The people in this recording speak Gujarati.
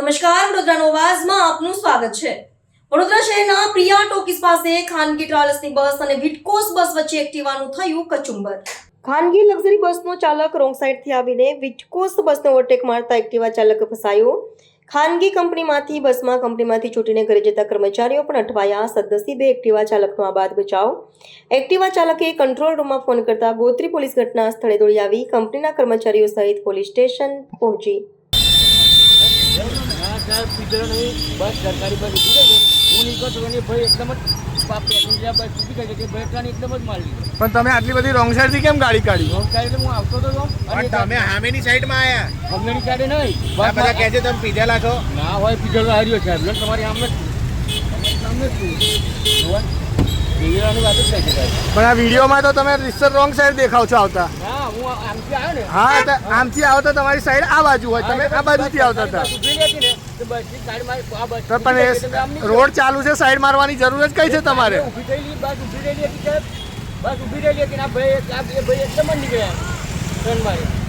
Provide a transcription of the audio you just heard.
નમસ્કાર, વડોદરાનો અવાજમાં આપનું સ્વાગત છે. વડોદરા શહેરના પ્રિયા ટોકીસ પાસે ખાનગી ટ્રાવેલ્સની બસ અને વિટકોસ બસ વચ્ચે એક્ટિવાનું થયું કચુંબર. ખાનગી લક્ઝરી બસનો ચાલક રોંગ સાઈડથી આવીને વિટકોસ બસને ઓવરટેક મારતા એક્ટિવા ચાલક ફસાયો. ખાનગી કંપનીમાંથી બસમાં કંપનીમાંથી છૂટીને ઘરે જતા કર્મચારીઓ પણ અટવાયા. સદનસીબે એક્ટિવા ચાલકનો બાદ બચાવ. એક્ટિવા ચાલકે કંટ્રોલ રૂમમાં ફોન કરતા ગોત્રી પોલીસ ઘટના સ્થળે દોડી આવી. કંપનીના કર્મચારીઓ સહિત પોલીસ સ્ટેશન પહોંચી. હા સાહેબ નહીં બસ સરકારી બસ ઊભી ગઈ હું નીકળતો અને ભાઈ એકદમ જ પા- પેસેન્જર બસ ઊભી ગઈ છે કે ભાઈ એટલાને એકદમ જ મારી પણ તમે આટલી બધી રોંગ સાઈડથી કેમ ગાડી કાઢી? રોંગ સાઈડ હું આવતો હતો અને પણ તમે હામેની સાઈડમાં આયા. ગમેની સાઈડે નહીં. આ બધા કહે છે તમે પીધેલા છો. ના હોય પીધેલો હાર્યો સાહેબ લો તમારી આમ છું. વાત જ છે પણ આ વિડીયોમાં તો તમે રિસર રોંગ સાઈડ દેખાવ છો આવતા. હા હું આમથી આવ્યો ને. હા તો આમથી આવો તો તમારી સાઈડ આ બાજુ હોય. તમે આ બાજુથી આવતા હતા. તો પણ એ રોડ ચાલુ છે સાઈડ મારવાની જરૂર જ કઈ છે તમારે? ઊભી થયેલી બસ ઊભી રહેલી હતી બસ ઊભી રહેલી હતી ને આ ભાઈ આ ભાઈ એકદમ જ નીકળ્યા. ટ્રેન મારી.